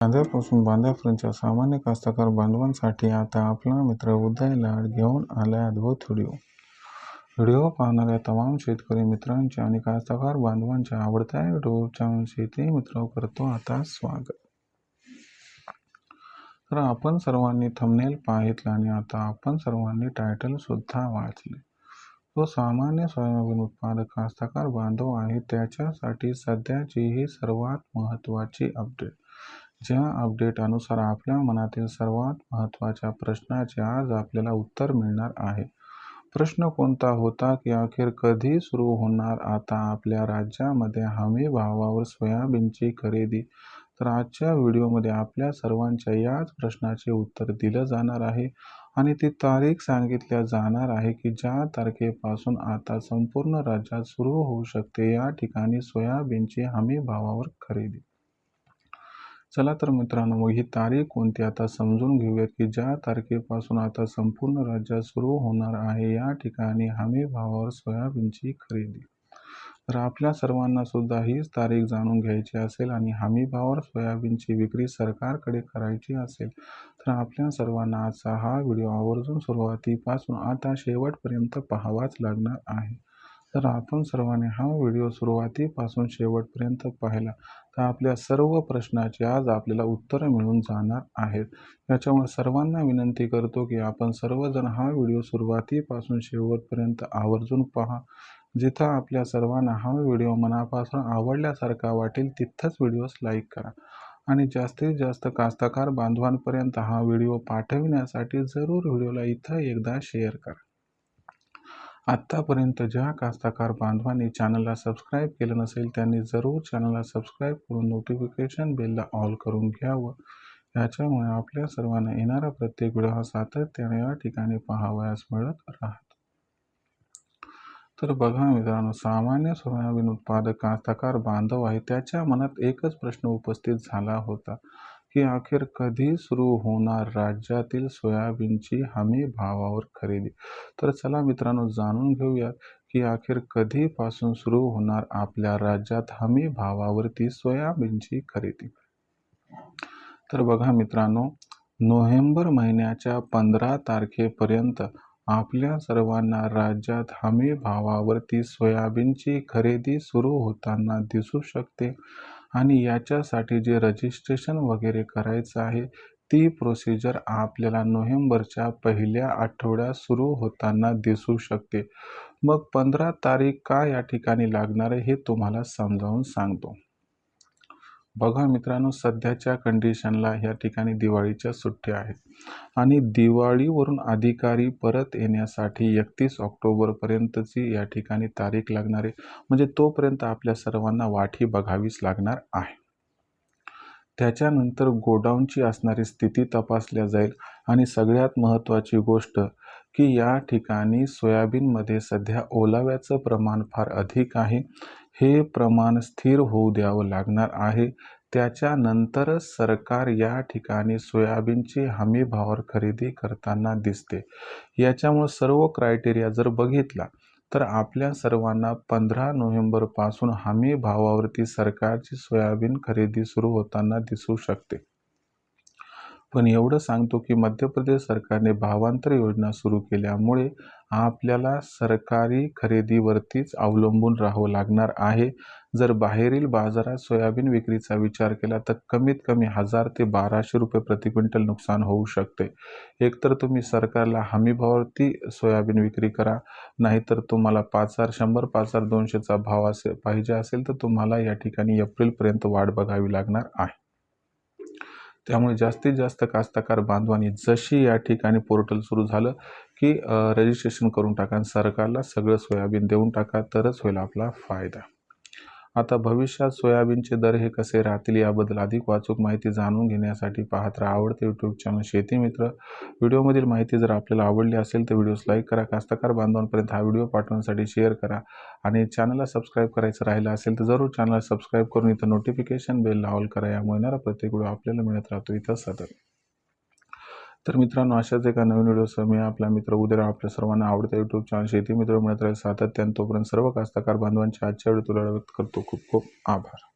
कांद्यापासून बांधापर्यंतच्या सामान्य कास्तकार बांधवांसाठी आता आपला मित्र उदय लाड घेऊन आलाय अद्भुत व्हिडिओ. व्हिडिओ पाहणाऱ्या तमाम शेतकरी मित्रांचे आणि कास्तकार बांधवांच्या आवडत्या युट्यूब चॅनल शेती मित्र करतो आता स्वागत. तर आपण सर्वांनी थंबनेल पाहितला आणि आता आपण सर्वांनी टायटल सुद्धा वाचले. तो सामान्य सोयाबीन उत्पादक कास्तकार बांधव आहे त्याच्यासाठी सध्याची ही सर्वात महत्त्वाची अपडेट ज्या अपडेटअनुसार आपल्या मनातील सर्वात महत्त्वाच्या प्रश्नाचे आज आपल्याला उत्तर मिळणार आहे. प्रश्न कोणता होता की अखेर कधी सुरू होणार? आता आपल्या राज्यामध्ये हमी भावावर सोयाबीनची खरेदी. तर आजच्या व्हिडिओमध्ये आपल्या सर्वांच्या याच प्रश्नाचे उत्तर दिलं जाणार आहे. आणि ती तारीख सांगितल्या जाणार आहे की ज्या तारखेपासून आता संपूर्ण राज्यात सुरू होऊ शकते या ठिकाणी सोयाबीनची हमी भावावर खरेदी. चला तर मित्रांनो मग ही तारीख कोणती आता समजून घेऊयात की ज्या तारखेपासून आता संपूर्ण राज्यात सुरू होणार आहे या ठिकाणी हमी भावावर सोयाबीनची खरेदी. तर आपल्या सर्वांना सुद्धा हीच तारीख जाणून घ्यायची असेल आणि हमी भावावर सोयाबीनची विक्री सरकारकडे करायची असेल तर आपल्या सर्वांना आजचा हा व्हिडिओ आवर्जून सुरुवातीपासून आता शेवटपर्यंत पाहावाच लागणार आहे. तर आपण सर्वांनी हा व्हिडिओ सुरुवातीपासून शेवटपर्यंत पाहिला. तर आपल्या सर्व प्रश्नाचे आज आपल्याला उत्तरं मिळून जाणार आहेत. याच्यामुळे सर्वांना विनंती करतो की आपण सर्वजण हा व्हिडिओ सुरुवातीपासून शेवटपर्यंत आवर्जून पहा. जिथं आपल्या सर्वांना हा व्हिडिओ मनापासून आवडल्यासारखा वाटेल तिथंच व्हिडिओस लाईक करा. आणि जास्तीत जास्त कास्तकार बांधवांपर्यंत हा व्हिडिओ पाठविण्यासाठी जरूर व्हिडिओला इथं एकदा शेअर करा. आत्तापर्यंत ज्या कास्तकार बांधवांनी चॅनलला सबस्क्राईब केलं नसेल त्यांनी जरूर चॅनलला सबस्क्राईब करून नोटिफिकेशन बेलला ऑल करून घ्यावं. याच्यामुळे आपल्या सर्वांना येणारा प्रत्येक व्हिडिओ हा सातत्याने या ठिकाणी पाहावयास मिळत राहतो. तर बघा मित्रांनो सामान्य सोयाबीन उत्पादक कास्तकार बांधव आहे त्याच्या मनात एकच प्रश्न उपस्थित झाला होता. की अखेर कधी सुरू होणार राज्यातील सोयाबीनची हमी भावावर खरेदी? तर चला मित्रांनो जाणून घेऊया की अखेर कधीपासून सुरू होणार आपल्या राज्यात हमी भावावरती सोयाबीनची खरेदी? तर बघा मित्रांनो नोव्हेंबर महिन्याच्या पंधरा तारखेपर्यंत आपल्या सर्वांना राज्यात हमी भावावरती सोयाबीनची खरेदी सुरू होताना दिसू शकते. आणि याच्यासाठी जे रजिस्ट्रेशन वगैरे करायचं आहे ती प्रोसिजर आपल्याला नोव्हेंबरच्या पहिल्या आठवड्यात सुरू होताना दिसू शकते. मग पंधरा तारीख का या ठिकाणी लागणार आहे हे तुम्हाला समजावून सांगतो. बघा मित्रांनो सध्याच्या कंडिशनला या ठिकाणी दिवाळीच्या सुट्ट्या आहेत. आणि दिवाळीवरून अधिकारी परत येण्यासाठी एकतीस ऑक्टोबरपर्यंतची या ठिकाणी तारीख लागणार आहे. म्हणजे तोपर्यंत आपल्या सर्वांना वाठी बघावीच लागणार आहे. त्याच्यानंतर गोडाऊनची असणारी स्थिती तपासल्या जाईल. आणि सगळ्यात महत्त्वाची गोष्ट की या ठिकाणी सोयाबीनमध्ये सध्या ओलाव्याचं प्रमाण फार अधिक आहे. हे प्रमाण स्थिर होऊ द्यावं लागणार आहे. त्याच्यानंतरच सरकार या ठिकाणी सोयाबीनची हमी भावावर खरेदी करताना दिसते. याच्यामुळे सर्व क्रायटेरिया जर बघितला तर आपल्या सर्वांना पंधरा नोव्हेंबरपासून हमी भावावरती सरकारची सोयाबीन खरेदी सुरू होताना दिसू शकते. पण एवढं सांगतो की मध्य प्रदेश सरकारने भावांतर योजना सुरू केल्यामुळे आपल्याला सरकारी खरेदीवरतीच अवलंबून राहावं लागणार आहे. जर बाहेरील बाजारात सोयाबीन विक्रीचा विचार केला तर कमीत कमी हजार ते बाराशे रुपये प्रति क्विंटल नुकसान होऊ शकते. एकतर तुम्ही सरकारला हमीभावावरती सोयाबीन विक्री करा नाहीतर तुम्हाला पाच हजार शंभर पाच हजार दोनशेचा भाव असे पाहिजे असेल तर तुम्हाला या ठिकाणी एप्रिलपर्यंत वाढ बघावी लागणार आहे. त्यामुळे जास्तीत जास्त कास्तकार बांधवांनी जशी या ठिकाणी पोर्टल सुरू झालं की रजिस्ट्रेशन करून टाका सरकारला सगळं सोयाबीन देऊन टाका तरच होईल आपला फायदा. आता भविष्यात सोयाबीनचे दर हे कसे राहतील याबद्दल अधिक वाचूक माहिती जाणून घेण्यासाठी पाहत राहा आवडते यूट्यूब चॅनल शेती मित्र. व्हिडिओमधील माहिती जर आपल्याला आवडली असेल तर व्हिडिओस लाईक करा कास्तकार बांधवांपर्यंत हा व्हिडिओ पाठवण्यासाठी शेअर करा आणि चॅनलला सबस्क्राईब करायचं राहिलं असेल तर जरूर चॅनलला सबस्क्राईब करून इथं नोटिफिकेशन बेल लावल करा. यामुळे येणारा प्रत्येक व्हिडिओ आपल्याला मिळत राहतो. इथं सतत तर मित्रांनो अशाच एका नवीन व्हिडिओसह मी आपला मित्र उद्या आपल्या सर्वांना आवडता यूट्यूब चॅनल शेती मित्र मिळत राहील सातत्यानं तोपर्यंत सर्व कास्तकार बांधवांच्या आजच्या व्हिडिओ तुला व्यक्त करतो. खूप खूप आभार.